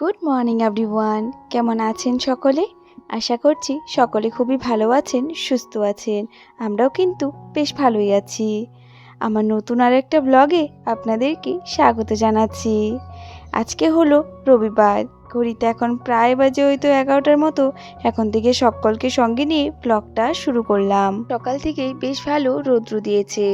Good morning everyone কেমন আছেন সকলে? আশা করছি সকলে খুবই ভালো আছেন, সুস্থ আছেন। আমরাও কিন্তু বেশ ভালোই আছি। আমার নতুন আর একটা ব্লগে আপনাদেরকে স্বাগত জানাচ্ছি। আজকে হলো রবিবার। ঘড়িতে এখন প্রায় বাজে হয়তো এগারোটার মতো, এখন থেকে সকলকে সঙ্গে নিয়ে ব্লগটা শুরু করলাম। সকাল থেকেই বেশ ভালো রৌদ্র দিয়েছে।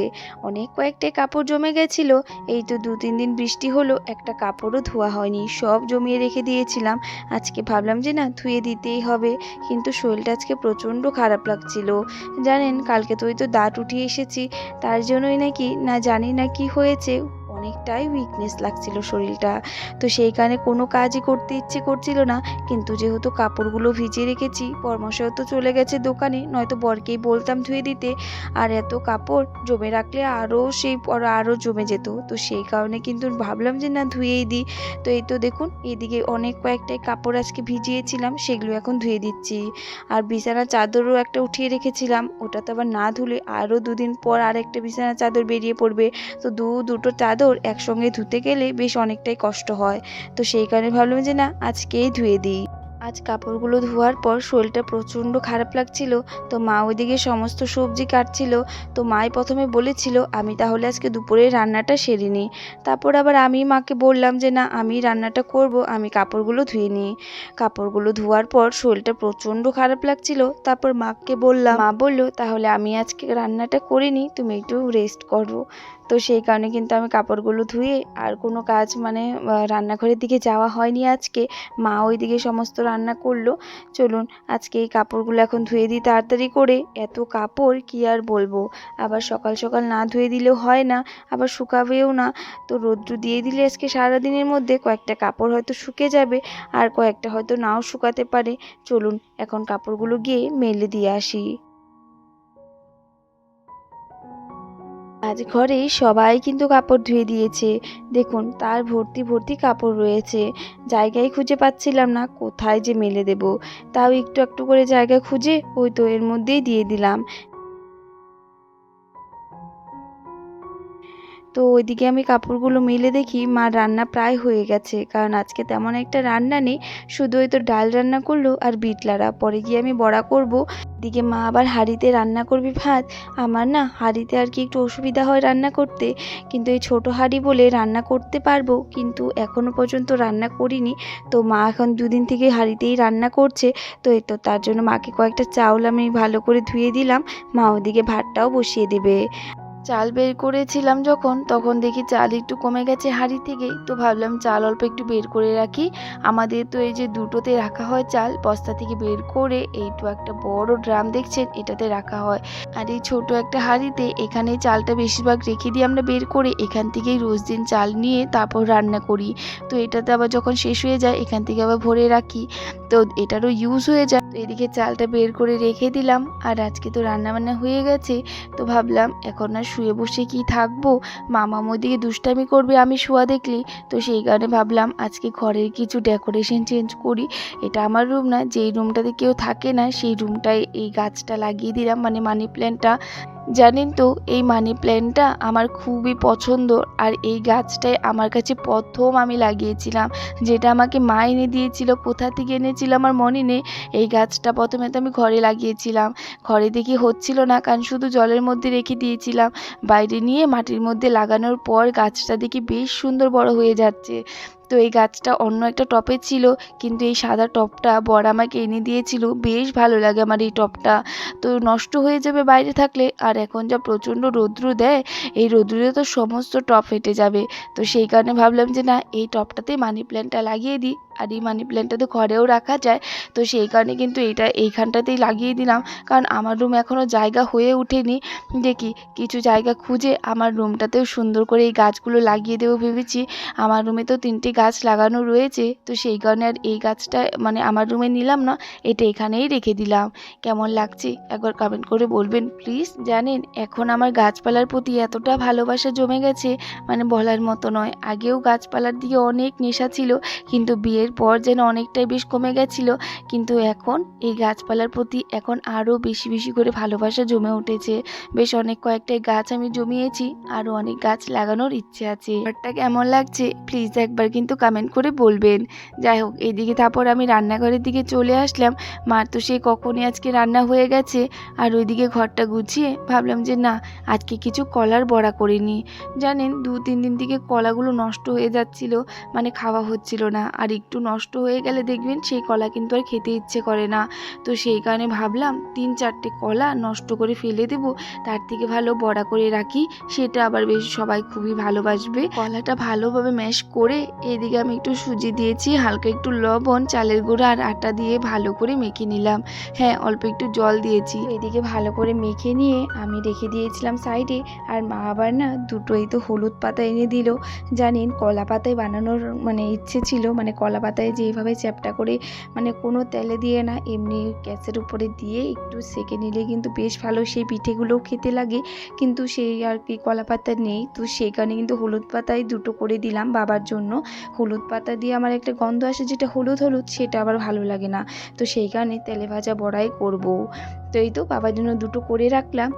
অনেক কয়েকটা কাপড় জমে গেছিল, এই তো দু তিন দিন বৃষ্টি হলো, একটা কাপড়ও ধোয়া হয়নি, সব জমিয়ে রেখে দিয়েছিলাম। আজকে ভাবলাম যে না, ধুয়ে দিতেই হবে, কিন্তু শরীরটা আজকে প্রচণ্ড খারাপ লাগছিল। জানেন, কালকে তো ওই তো দাঁত উঠিয়ে এসেছি, তার জন্যই নাকি, না জানি না কি হয়েছে। অনেকটাই উইকনেস লাগছিল শরীরটা। তো সেই কারণে কোনো কাজই করতে ইচ্ছে করছিল না। কিন্তু যেহেতু কাপড়গুলো ভিজিয়ে রেখেছি পরমশাও তো চলে গেছে দোকানে, নয়তো বরকেই বলতাম ধুয়ে দিতে। আর এত কাপড় জমে রাখলে আরও সেই পর আরও জমে যেত। তো সেই কারণে কিন্তু ভাবলাম যে না, ধুয়েই দিই। তো এই তো দেখুন, এদিকে অনেক কয়েকটাই কাপড় আজকে ভিজিয়েছিলাম, সেগুলো এখন ধুয়ে দিচ্ছি। আর বিছানার চাদরও একটা উঠিয়ে রেখেছিলাম ওটা তো আবার না ধুলে আরও দুদিন পর আর একটা বিছানার চাদর বেরিয়ে পড়বে। তো দু দুটো চাদর একসঙ্গে ধুতে গেলে বেশ অনেকটাই কষ্ট হয়। তো সেই কারণে ভাবলাম যে না, আজকেই ধুয়ে দিই। আজ কাপড়গুলো ধোয়ার পর শরীরটা প্রচণ্ড খারাপ লাগছিল। তো মা ওইদিকে সমস্ত সবজি কাটছিল। তো মাই প্রথমে বলেছিল, আমি তাহলে আজকে দুপুরে রান্নাটা সেরে নিই। তারপর আবার আমি মাকে বললাম যে, না, আমি রান্নাটা করব, আমি কাপড়গুলো ধুয়ে নিই। কাপড়গুলো ধোয়ার পর শরীরটা প্রচণ্ড খারাপ লাগছিল। তারপর মাকে বললাম, মা বলল, তাহলে আমি আজকে রান্নাটা করে নিই, তুমি একটু রেস্ট করো। তো সেই কারণে কিন্তু আমি কাপড়গুলো ধুয়ে আর কোনো কাজ মানে রান্নাঘরের দিকে যাওয়া হয়নি আজকে। মা ওইদিকে সমস্ত রান্না করল। চলুন আজকে এই কাপড়গুলো এখন ধুয়ে দিই তাড়াতাড়ি করে। এত কাপড়, কি আর বলব? আবার সকাল সকাল না ধুয়ে দিলেও হয় না, আবার শুকাবেও না। তো রৌদ্র দিয়ে দিলে আজকে সারাদিনের মধ্যে কয়েকটা কাপড় হয়তো শুকে যাবে আর কয়েকটা হয়তো নাও শুকাতে পারে। চলুন এখন কাপড়গুলো গিয়ে মেলে দিয়ে আসি। আজ ঘরে সবাই কিন্তু কাপড় ধুয়ে দিয়েছে। দেখুন, তার ভর্তি ভর্তি কাপড় রয়েছে। জায়গায় খুঁজে পাচ্ছিলাম না, কোথায় যে মেলে দেব। তাও একটু একটু করে জায়গা খুঁজে ওই তো এর মধ্যেই দিয়ে দিলাম। তো ওইদিকে আমি কাপড়গুলো মেলে দেখি মা রান্না প্রায় হয়ে গেছে। কারণ আজকে তেমন একটা রান্না নেই, শুধু ওই তো ডাল রান্না করল আর বিটলারা পরে গিয়ে আমি বড়া করব। দিকে মা আবার হাঁড়িতে রান্না করবি ভাত। আমার না হাঁড়িতে আর কি একটু অসুবিধা হয় রান্না করতে। কিন্তু এই ছোটো হাঁড়ি বলে রান্না করতে পারব। কিন্তু এখনও পর্যন্ত রান্না করিনি। তো মা এখন দুদিন থেকে হাঁড়িতেই রান্না করছে। তো এই তো তার জন্য মাকে কয়েকটা চাউল আমি ভালো করে ধুয়ে দিলাম। মা ওদিকে ভাতটাও বসিয়ে দেবে। চাল বের করেছিলাম যখন, তখন দেখি চাল একটু কমে গেছে হাঁড়ি থেকেই তো ভাবলাম চাল অল্প একটু বের করে রাখি। আমাদের তো এই যে দুটোতে রাখা হয় চাল, বস্তা থেকে বের করে এইটু একটা বড় ড্রাম দেখছেন, এটাতে রাখা হয়। আর এই ছোট একটা হাঁড়িতে এখানে চালটা বেশিরভাগ রেখে দিই আমরা বের করে এখান থেকেই রোজ দিন চাল নিয়ে তারপর রান্না করি। তো এটাতে আবার যখন শেষ হয়ে যায়, এখান থেকে আবার ভরে রাখি। তো এটারও ইউজ হয়ে যায়। তো এদিকে চালটা বের করে রেখে দিলাম। আর আজকে তো রান্না বান্না হয়ে গেছে। তো ভাবলাম এখন আর শুয়ে বসে কি থাকব? মামা ওদিকে দুষ্টামি করবে, আমি শোয়া দেখলি। তো সেই কারণে ভাবলাম আজকে ঘরের কিছু ডেকোরেশন চেঞ্জ করি। এটা আমার রুম না, যেই রুমটাতে কেউ থাকে না, সেই রুমটায় এই গাছটা লাগিয়ে দিলাম মানে মানি প্ল্যান্টটা জানেন তো, এই মানি প্ল্যান্টটা আমার খুবই পছন্দ আর এই গাছটাই আমার কাছে প্রথম আমি লাগিয়েছিলাম। যেটা আমাকে মা এনে দিয়েছিল, কোথা থেকে এনেছিল আমার মনে নেই। এই গাছটা প্রথমে তো আমি ঘরে লাগিয়েছিলাম। ঘরে দেখি হচ্ছিল না, কারণ শুধু জলের মধ্যে রেখে দিয়েছিলাম। বাইরে নিয়ে মাটির মধ্যে লাগানোর পর গাছটা দেখি বেশ সুন্দর বড় হয়ে যাচ্ছে। তো এই গাছটা অন্য একটা টপে ছিল, কিন্তু এই সাদা টপটা বর আমাকে এনে দিয়েছিল। বেশ ভালো লাগে আমার এই টপটা। তো নষ্ট হয়ে যাবে বাইরে থাকলে, আর এখন যা প্রচণ্ড রৌদ্র দেয়, এই রৌদ্রে তো সমস্ত টপ ফেটে যাবে। তো সেই কারণে ভাবলাম যে না, এই টপটাতে মানি প্ল্যান্টটা লাগিয়ে দিই। আর এই মানি প্ল্যান্টটা তো ঘরেও রাখা যায়। তো সেই কারণে কিন্তু এটা এইখানটাতেই লাগিয়ে দিলাম। কারণ আমার রুম এখনও জায়গা হয়ে ওঠেনি। দেখি কিছু জায়গা খুঁজে আমার রুমটাতেও সুন্দর করে এই গাছগুলো লাগিয়ে দেবো ভেবেছি। আমার রুমে তো তিনটে গাছ লাগানো রয়েছে। তো সেই কারণে আর এই গাছটা মানে আমার রুমে নিলাম না, এটা এখানেই রেখে দিলাম। কেমন লাগছে একবার কমেন্ট করে বলবেন। প্লিজ জানেন, এখন আমার গাছপালার প্রতি এতটা ভালোবাসা জমে গেছে মানে বলার মতো নয়। আগেও গাছপালার দিকে অনেক নেশা ছিল, কিন্তু বিয়ের পর যেন অনেকটাই বেশ কমে গেছিল, কিন্তু এখন এই গাছপালার প্রতি এখন আরও বেশি বেশি করে ভালোবাসা জমে উঠেছে। বেশ অনেক কয়েকটাই গাছ আমি জমিয়েছি, আরও অনেক গাছ লাগানোর ইচ্ছে আছে। ঘরটা কেমন লাগছে প্লিজ একবার কিন্তু কমেন্ট করে বলবেন। যাই হোক, এদিকে তারপর আমি রান্নাঘরের দিকে চলে আসলাম। মার তো সেই কখনই আজকে রান্না হয়ে গেছে, আর ওইদিকে ঘরটা গুছিয়ে ভাবলাম যে না, আজকে কিছু কলার বড়া করে নিই। জানেন দু তিন দিন থেকে কলাগুলো নষ্ট হয়ে যাচ্ছিল মানে খাওয়া হচ্ছিল না, আর একটু নষ্ট হয়ে গেলে দেখবেন সেই কলা কিন্তু আর খেতে ইচ্ছে করে না। তো সেই কারণে ভাবলাম তিন চারটে কলা নষ্ট করে ফেলে দেবো, তার থেকে ভালো বড়া করে রাখি, সেটা আবার বেশ সবাই খুবই ভালোবাসবে। কলাটা ভালোভাবে ম্যাশ করে এদিকে আমি একটু সুজি দিয়েছি, হালকা একটু লবণ, চালের গুঁড়া আর আটা দিয়ে ভালো করে মেখে নিলাম। হ্যাঁ অল্প একটু জল দিয়েছি। এদিকে ভালো করে মেখে নিয়ে আমি রেখে দিয়েছিলাম সাইডে, আর মা আবার না দুটোই তো হলুদ পাতা এনে দিল। জানেন কলা পাতায় বানানোর মানে ইচ্ছে ছিল মানে কলা পাতায় যেভাবে চ্যাপটা করে মানে কোনো তেলে দিয়ে না, এমনি গ্যাসের উপরে দিয়ে একটু সেকে নিলে কিন্তু বেশ ভালো। সেই পিঠেগুলোও খেতে লাগে, কিন্তু সেই আর কি কলা পাতা নেই। তো সেই কারণে কিন্তু হলুদ পাতায় দুটো করে দিলাম বাবার জন্য। হলুদ পাতা দিয়ে আমার একটা গন্ধ আসে, যেটা হলুদ হলুদ, সেটা আবার ভালো লাগে না। তো সেই কারণে তেলে ভাজা বড়াই করব। তো এই তো বাবার জন্য দুটো করে রাখলাম।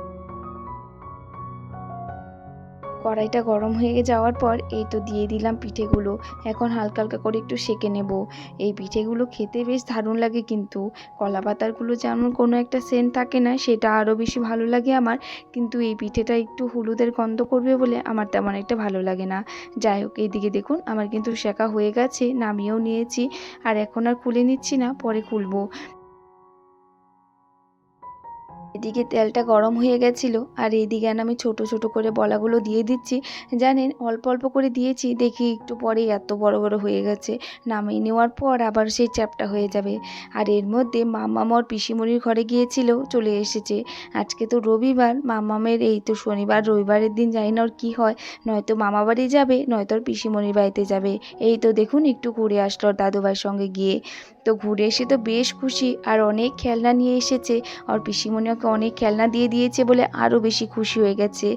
কড়াইটা গরম হয়ে যাওয়ার পর এই তো দিয়ে দিলাম পিঠেগুলো। এখন হালকা হালকা করে একটু সেকে নেব। এই পিঠেগুলো খেতে বেশ দারুণ লাগে কিন্তু। কলা পাতারগুলো যেমন কোনো একটা সেন্ট থাকে না, সেটা আরও বেশি ভালো লাগে আমার। কিন্তু এই পিঠেটা একটু হলুদের গন্ধ করবে বলে আমার তেমন একটা ভালো লাগে না। যাই হোক, এইদিকে দেখুন, আমার কিন্তু শেখা হয়ে গেছে, নামিয়েও নিয়েছি। আর এখন আর খুলে নিচ্ছি না, পরে খুলবো। এদিকে তেলটা গরম হয়ে গেছিল, আর এইদিকে আমি ছোট ছোট করে বলাগুলো দিয়ে দিচ্ছি। জানেন, অল্প অল্প করে দিয়েছি, দেখি একটু পরে এত বড় বড় হয়ে গেছে। নামিয়ে নেওয়ার পর আবার সেই চ্যাপটা হয়ে যাবে। আর এর মধ্যে মামামর পিসিমণির ঘরে গিয়েছিল, চলে এসেছে। আজকে তো রবিবার মামামের এই তো শনিবার, রবিবারের দিন জানি না ওর কী হয়। নয়তো মামা বাড়ি যাবে, নয়তো ওর পিসিমণির বাড়িতে যাবে। এই তো দেখুন, একটু ঘুরে আসলো ওর দাদুভাইয়ের সঙ্গে গিয়ে। তো ঘুরে এসে তো বেশ খুশি, আর অনেক খেলনা নিয়ে এসেছে। আর পিসিমণি ওকে অনেক খেলনা দিয়ে দিয়েছে বলে আরও বেশি খুশি হয়ে গেছে।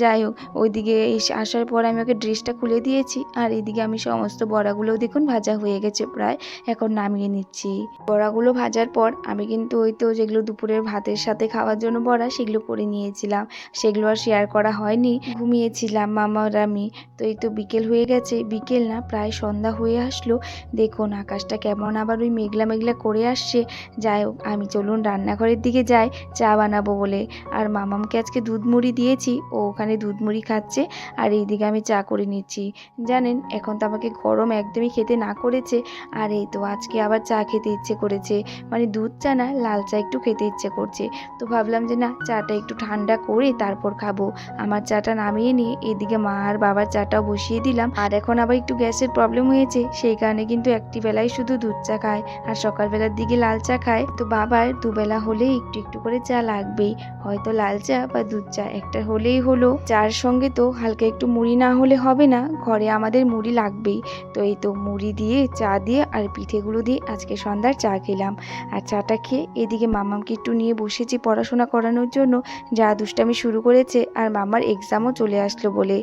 যাই হোক, ওইদিকে এসে আসার পর আমি ওকে ড্রেসটা খুলে দিয়েছি। আর এদিকে আমি সমস্ত বড়াগুলোও দেখুন ভাজা হয়ে গেছে প্রায়, এখন নামিয়ে নিচ্ছি। বড়াগুলো ভাজার পর আমি কিন্তু ওই তো যেগুলো দুপুরের ভাতের সাথে খাওয়ার জন্য বড়া, সেগুলো করে নিয়েছিলাম। সেগুলো আর শেয়ার করা হয়নি, ঘুমিয়েছিলাম মামা আর আমি। তো এই তো বিকেল হয়ে গেছে, বিকেল না, প্রায় সন্ধ্যা হয়ে আসলো। দেখুন আকাশটা কেমন আবার ওই মেঘলা মেঘলা করে আসছে। যাই হোক, আমি চলুন রান্নাঘরের দিকে যাই, চা বানাবো বলে। আর মামামকে আজকে দুধ মুড়ি দিয়েছি, ও ওখানে দুধ মুড়ি খাচ্ছে আর এইদিকে আমি চা করে নিচ্ছি। জানেন, এখন তো আমাকে গরম একদমই খেতে না করেছে, আর এই তো আজকে আবার চা খেতে ইচ্ছে করেছে। মানে দুধ চা না, লাল চা একটু খেতে ইচ্ছে করছে। তো ভাবলাম যে না, চাটা একটু ঠান্ডা করে তারপর খাব। আমার চাটা নামিয়ে নিয়ে এদিকে মা আর বাবার চাটাও বসিয়ে দিলাম। আর এখন আবার একটু গ্যাসের প্রবলেম হয়েছে, সেই কারণে কিন্তু একটি বেলায় শুধু দুধ চা খায়, আর সকালবেলার দিকে লাল চা খায়। তো বাবার দুবেলা হলেই একটু একটু করে চা লাগবেই। হয়তো লাল চা বা দুধ চা, একটা হলেই হলো। চার সঙ্গে তো হালকা একটু মুড়ি না হলে হবে না, ঘরে আমাদের মুড়ি লাগবেই। তো এই তো মুড়ি দিয়ে, চা দিয়ে আর পিঠেগুলো দিয়ে আজকে সন্ধ্যার চা খেলাম। আর চাটা খেয়ে এদিকে মামামকে একটু নিয়ে বসেছি পড়াশোনা করানোর জন্য। যা দুষ্টামি শুরু করেছে আর মামার এক্সামও চলে আসলো বলে।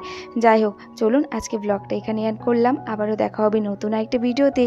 যাই হোক, চলুন আজকে ব্লগটা এখানে অ্যাড করলাম। আবারও দেখা হবে নতুন একটা ভিডিওতে